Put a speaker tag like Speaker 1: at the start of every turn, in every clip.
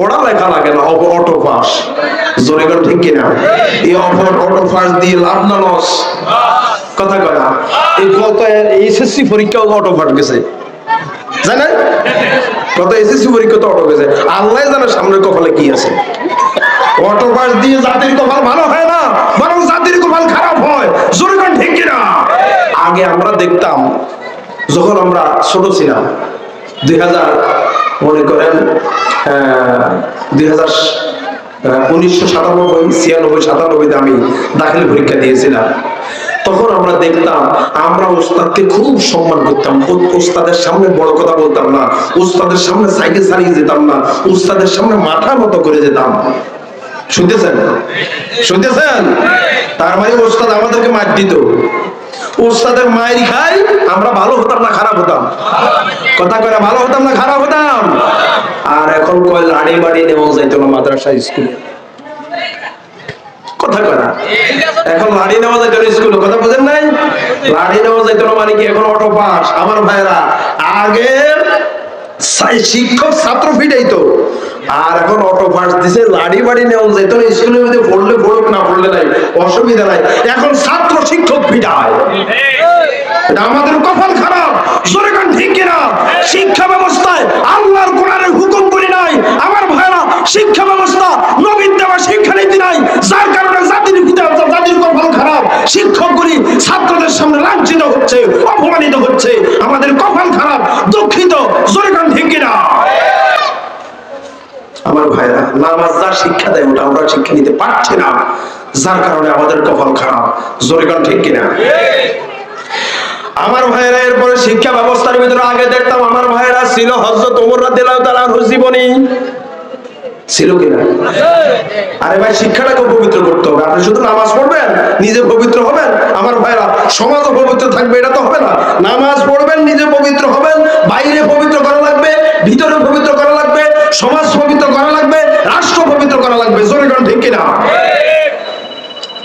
Speaker 1: পড়ালেখা লাগে না অপ- অটো পাস। জোরে করে, ঠিক কিনা? এই অফর অটো পাস দিয়ে লাভ না লস? কথা কয় এই কত এইচএসসি পরীক্ষাও অটো পাস গেছে। জানেন কত এসএসসি পরীক্ষা তো অটো গেছে। আল্লাহ জানে সামনের কপালে কি আছে। অটো পাস দিয়ে জাতির কপাল ভালো হয় না, বরং জাতির কপাল খারাপ হয়। জোরে করে, ঠিক কিনা? আগে আমরা দেখতাম, যখন আমরা ছোট ছিলাম, দুই হাজার মনে করেন উনিশশো সাতানব্বই, ছিয়ানব্বই সাতানব্বইতে আমি দাখিল পরীক্ষা দিয়েছিলাম। তখন আমরা দেখতাম, আমরা খুব সম্মান করতাম সামনে বড় কথা বলতাম না সামনে সাইকেল চালিয়ে যেতাম না সামনে মাথা মতো করে যেতাম। শুনতেছেন? শুনতেছেন? তার মানে ওস্তাদ আমাদেরকে মার দিত। ওস্তাদের মায়ের খাই আমরা ভালো হতাম না খারাপ হতাম? কথা করে ভালো হতাম না খারাপ হতাম? বাড়ি নেওয়া যাইতো না মাদ্রাসা কথা এখন লাড়ি নেওয়া যাইতো না কথা বুঝেন নাই? লাড়ি নেওয়া যাইতো না মানে কি, এখন অটো পাস আমার ভাইরা শিক্ষক ছাত্র আর এখন অটো পাস দিছে লাড়ি বাড়ি নেওয়া যাইতো না স্কুলের মধ্যে পড়লে পড়ুক না পড়লে নাই, অসুবিধা নাই। এখন ছাত্র শিক্ষক ফিটায় আমাদের কপাল খারাপ, জোরে ঠিক কিনা? শিক্ষা ব্যবস্থায় আল্লাহর কোরআনের হুকুম করি নাই আমার ভাইরা শিক্ষা ব্যবস্থা, নবীন দেওয়া শিক্ষানীতি নাই। যার কারণে জাতির জাতির কপাল খারাপ, শিক্ষকগুলি ছাত্রদের সামনে লাঞ্ছিত হচ্ছে, অপমানিত হচ্ছে। আমাদের কপাল খারাপ, দুঃখিত, জোরে ঠিক কিনা? আমার ভাইরা, নামাজ যা শিক্ষা দেয় ওটা আমরা শিক্ষা নিতে পারছি না। যার কারণে আমাদের কপাল খারাপ, জোরে গান ঠিক কিনা? আমার ভাইয়েরা এরপরে শিক্ষা ব্যবস্থার ভিতরে আগে দেখতাম, আমার ভাইয়েরা ছিল হজরত ওমর রাদিয়াল্লাহু তাআলার জীবনী। ছিল কিনা? আরে ভাই শিক্ষাটাকে পবিত্র করতে হবে। আপনি শুধু নামাজ পড়বেন নিজে পবিত্র হবেন। আমার ভাইরা সমাজও পবিত্র থাকবে এটা তো হবে না। নামাজ পড়বেন নিজে পবিত্র হবেন বাইরে পবিত্র করা লাগবে ভিতরে পবিত্র করা লাগবে সমাজ পবিত্র করা লাগবে রাষ্ট্র পবিত্র করা লাগবে। জোরে কারণ ঠিক কিনা?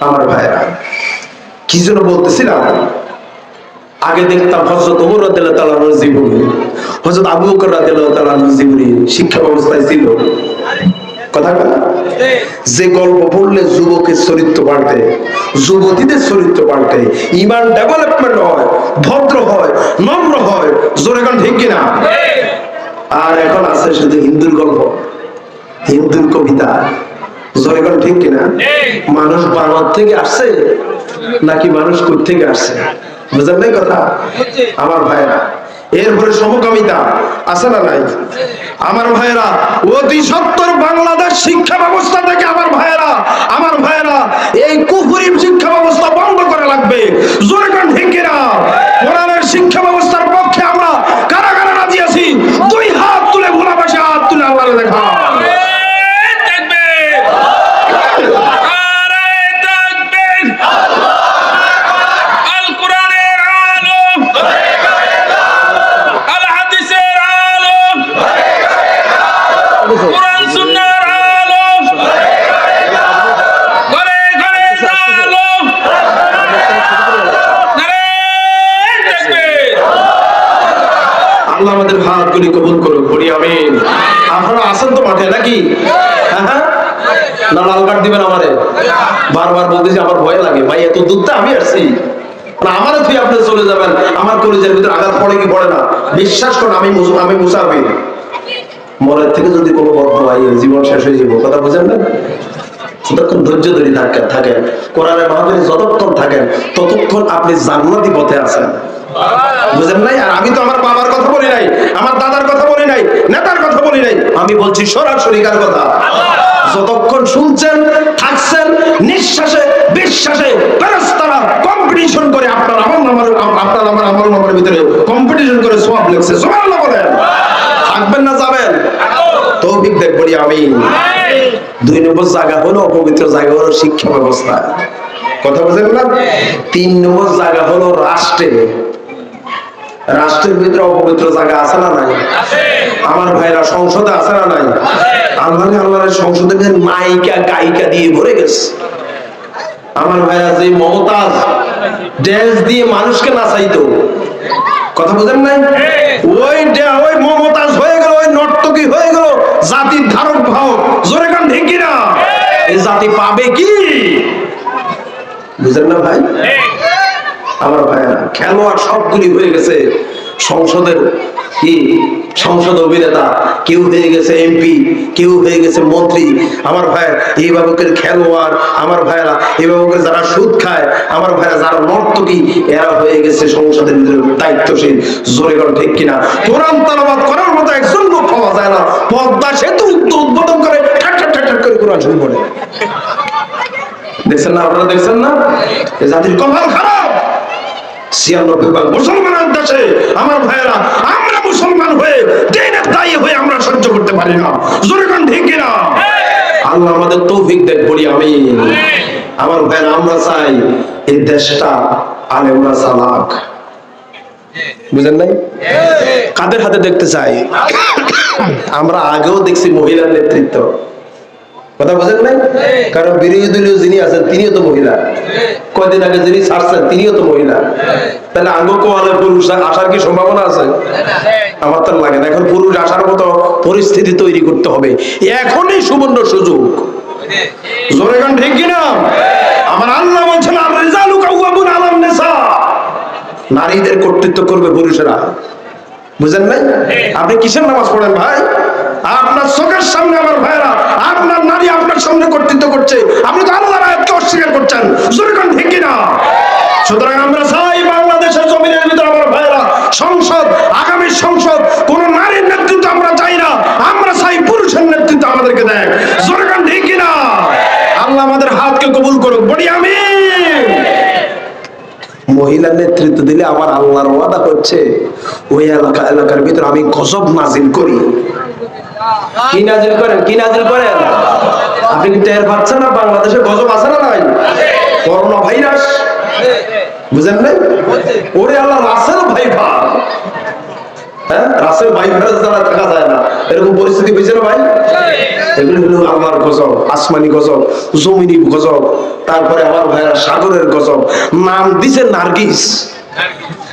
Speaker 1: আমার ভাইরা কি জন্য বলতেছিলাম? আগে দেখতাম হজরত ওমর রাদিয়াল্লাহু তাআলার জীবনী। হজরত আবু বকর রাদিয়াল্লাহু তাআলার জীবনী শিক্ষা ব্যবস্থায় ছিল। কথা কথা যে গল্প পড়লে যুবকের চরিত্র পাল্টে যুবতীদের চরিত্র পাল্টে ইমান ডেভেলপমেন্ট হয়, ভদ্র হয়, নম্র হয়, জোরে গান ঠিক কিনা? আর এখন আছে শুধু হিন্দুর গল্প, হিন্দুর কবিতা। জোরে ঠিক কিনা? মানুষ থেকে আসছে নাকি মানুষ কোথ থেকে আসছে? বুঝলেন নাই কথা? আমার ভাইরা এরপরে সমকামিতা আছে না নাই? আমার ভাইয়েরা অতি সত্তর বাংলাদেশ শিক্ষা ব্যবস্থা থেকে আমার ভাইয়েরা আমার ভাইয়েরা এই কুফুরিম শিক্ষা ব্যবস্থা বন্ধ করা লাগবে জোরে কান ঠিক কিনা কোরআনের শিক্ষা ব্যবস্থার পক্ষে আমরা কারা কারা রাজি আছি দুই হাত তুলে ভোলা পাশে হাত তুলে আল্লাহরে দেখা
Speaker 2: আল কোরআনের আলম আল হাদিসের আলম কোরআন সুন্নাহর আলম ঘরে ঘরে আলম নারায়ণ তাকবীর
Speaker 1: আল্লাহ আমাদের হাতগুলি কবুল করুন পড়ি আমিন। আপনারা আছেন তো মাঠে নাকি? হ্যাঁ হ্যাঁ? না, লাল কার্ড দিবেন আমারে। বারবার বলতেছি, আমার ভয় লাগে। ভাই, এত দূরতে আমি আসছি। আমারে তুই আপনি চলে যাবেন। আমার কলেজের ভিতরে আঘাত পড়ে কি পড়ে না? বিশ্বাস করুন, আমি আমি মুসাফির। মনের থেকে যদি কোনো বদ্ধ হয় জীবন শেষ হয়ে যাব, কথা বুঝেন না? যতক্ষণ ধৈর্য ধরে থাকেন, কোরআনের মাহফিলে যতক্ষণ থাকেন, ততক্ষণ আপনি জান্নাতি পথে আছেন। বুঝেন নাই? আর আমি তো আমার বাবার কথা বলি নাই, আমার দাদার কথা বলি নাই, নেতার কথা বলি নাই। আমি বলছি, সরাসরি কার কথা? যতক্ষণ শুনছেন, থাকছেন, নিঃশ্বাসে, বিশ্বাসে ফেরেশতারা কম্পিটিশন করে, আপনার আমার নামের, আপনার আমার আমার নামের ভিতরে কম্পিটিশন করে সব লেখছে সুবহানাল্লাহ বলেন। থাকবেন না যাবেন? তৌফিক দেখ, বলি আমি দুই নম্বর জায়গা হলো অপবিত্র জায়গা হলো শিক্ষা ব্যবস্থা। কথা বুঝেন না? তিন নম্বর জায়গা হলো রাষ্ট্রে রাষ্ট্রের ভিতরে অপবিত্র জায়গা আছে না নাই? আমার ভাইরা সংসদে আছে না নাই? আল্লাহ আল্লাহর সংসদে নায়িকা গায়িকা দিয়ে ভরে গেছে। আমার ভাইরা যে মমতাজ ড্যান্স দিয়ে মানুষকে নাচাইতো। কথা বুঝেন নাই? ওই ওই মমতাজ হয়ে গেল ওই নর্তকী হয়ে গেল জাতির ধারক বাহক জোরে গান ঠিক কিনা এই জাতি পাবে কি? বুঝেন না ভাই? আমার ভাইয়েরা, খেলোয়াড় সবগুলি হয়ে গেছে। সংসদের কি? সংসদ অভিনেতা, কেউ হয়ে গেছে এমপি কেউ হয়ে গেছে মন্ত্রী। আমার ভাই, এই বাবুকের খেলোয়াড়, আমার ভাইয়েরা, এই বাবুকের যারা সুদ খায়, আমার ভাইয়েরা যারা নর্তকী এরা হয়ে গেছে সংসদের দায়িত্বশীল। জোরে গণ ঠিক কিনা? কোরআন তালাবাদ করার মতো একজন লোক পাওয়া যায় না। পদ্মা সেতু উদ্বোধন করে ঠাট ঠাট করে কোরআন শুরু করে। দেখছেন না, আপনারা দেখছেন না? জাতির কপাল খারাপ। দেশে, আমার ভাইয়েরা, আমরা মুসলমান হয়ে দিনের দায়ী হয়ে আমরা সহ্য করতে পারি না। জোরে কোন ঠিক আল্লাহ আমাদের তৌফিক দেখ বলি আমি আমার ভাইয়েরা, আমরা চাই এই দেশটা চালাক। বুঝেন নাই? কাদের হাতে দেখতে চাই? আমরা আগেও দেখছি মহিলার নেতৃত্ব। কথা বুঝেন নাই? কারণ বিরোধী দলীয় যিনি আছেন তিনিও তো মহিলা। কয়দিন আগে যিনি ছাড়ছেন তিনিও তো মহিলা। তাহলে আঙ্গ কোয়ালে পুরুষ আসার কি সম্ভাবনা আছে? আমার তো লাগে না। এখন পুরুষ আসার মতো পরিস্থিতি তৈরি করতে হবে। এখনই সুবর্ণ সুযোগ। জোরে গান ঠিক কিনা? আমার আল্লাহ বলছেন আর রিজালু কাউয়াবুন নিসা। নারীদের কর্তৃত্ব করবে পুরুষেরা। বুঝেন নাই? আপনি কিসের নামাজ পড়েন ভাই? আপনার চোখের সামনে আমার ভাইরা নারী আপনার সামনে কর্তৃত্ব করছে। আপনি তো আল্লাহর আয়াতকে অস্বীকার করছেন। জোরকান ঠিক কিনা? সুতরাং আমরা চাই বাংলাদেশের জমিনের ভিতরে, আমার ভাইরা সংসদ, আগামী সংসদ, কোন নারীর নেতৃত্ব আমরা চাই না। আমরা চাই পুরুষের নেতৃত্ব আমাদেরকে দেয় জোরকান ঠিক কিনা? আল্লাহ আমাদের হাতকে কবুল করুক। বলি আমি মহিলা নেতৃত্ব দিলে আমার আল্লাহর ওয়াদা করছে ওই এলাকা, এলাকার ভিতরে আমি গজব নাজিল করি। কি নাজিল করেন? কি নাজিল করেন? আপনি কি টের পাচ্ছেন না বাংলাদেশে গজব আছে না নাই? করোনা ভাইরাস বুঝেন নাই? ওরে আল্লাহ, রাসেল ভাই ভাই। হ্যাঁ রাসেল ভাই ভাইরাস দ্বারা থাকা যায় না। এরকম পরিস্থিতি হয়েছে না ভাই? হলো আল্লাহর গজব, আসমানি গজব, জমিনি গজব, তারপরে আমার ভাইরা সাগরের গজব। নাম দিছে নার্গিস।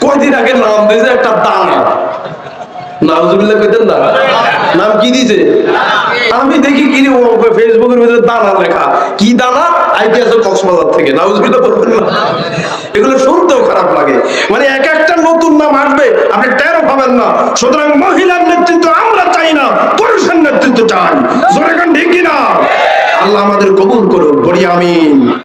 Speaker 1: কয়দিন আগে নাম দিয়েছে একটা দানা। নাউজুবিল্লাহ কইতেন না? নাম কি দিছে? আমি দেখি কি ফেসবুকের ভিতরে দানা লেখা। কি দানা? কক্সবাজার থেকে। না এগুলো শুনতেও খারাপ লাগে। মানে এক একটা নতুন নাম আসবে, আপনি টেরও পাবেন না। সুতরাং মহিলার নেতৃত্ব আমরা চাই না, পুরুষের নেতৃত্ব চাই। জোরে ঠিক কিনা? আল্লাহ আমাদের কবুল করুন বলি আমিন।